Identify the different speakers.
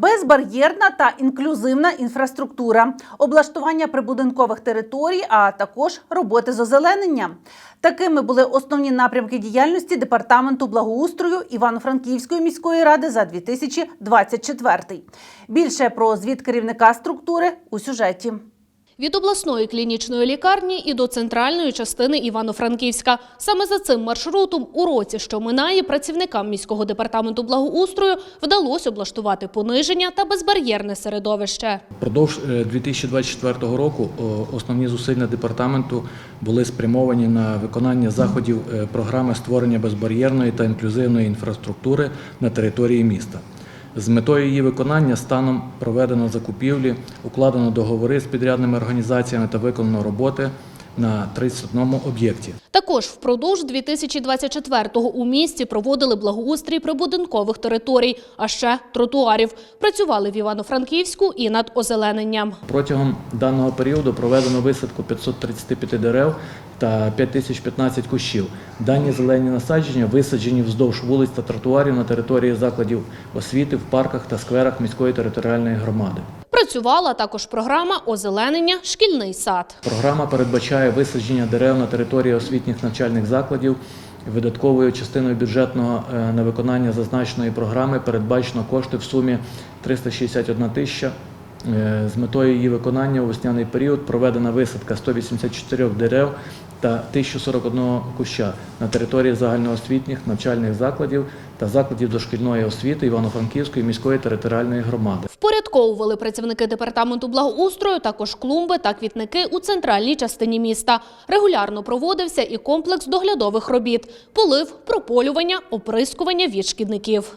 Speaker 1: Безбар'єрна та інклюзивна інфраструктура, облаштування прибудинкових територій, а також роботи з озеленення. Такими були основні напрямки діяльності департаменту благоустрою Івано-Франківської міської ради за 2024. Більше про звіт керівника структури у сюжеті.
Speaker 2: Від обласної клінічної лікарні і до центральної частини Івано-Франківська. Саме за цим маршрутом у році, що минає, працівникам міського департаменту благоустрою вдалося облаштувати пониження та безбар'єрне середовище.
Speaker 3: Продовж е, 2024 року основні зусилля департаменту були спрямовані на виконання заходів е, програми створення безбар'єрної та інклюзивної інфраструктури на території міста. З метою її виконання станом проведено закупівлі, укладено договори з підрядними організаціями та виконано роботи на 31 об'єкті.
Speaker 2: Також впродовж 2024-го у місті проводили благоустрій прибудинкових територій, а ще тротуарів. Працювали в Івано-Франківську і над озелененням.
Speaker 3: Протягом даного періоду проведено висадку 535 дерев та 5015 кущів. Дані зелені насадження висаджені вздовж вулиць та тротуарів на території закладів освіти, в парках та скверах міської територіальної громади.
Speaker 2: Працювала також програма озеленення шкільний сад.
Speaker 3: Програма передбачає висадження дерев на території освітніх навчальних закладів. Видатковою частиною бюджетного е, на виконання зазначеної програми передбачено кошти в сумі 361 тисяча. Е, З метою її виконання у весняний період проведена висадка 184 дерев та 1041 куща на території загальноосвітніх навчальних закладів та закладів дошкільної освіти Івано-Франківської міської територіальної громади.
Speaker 2: Впорядковували працівники департаменту благоустрою також клумби та квітники у центральній частині міста. Регулярно проводився і комплекс доглядових робіт – полив, прополювання, оприскування від шкідників.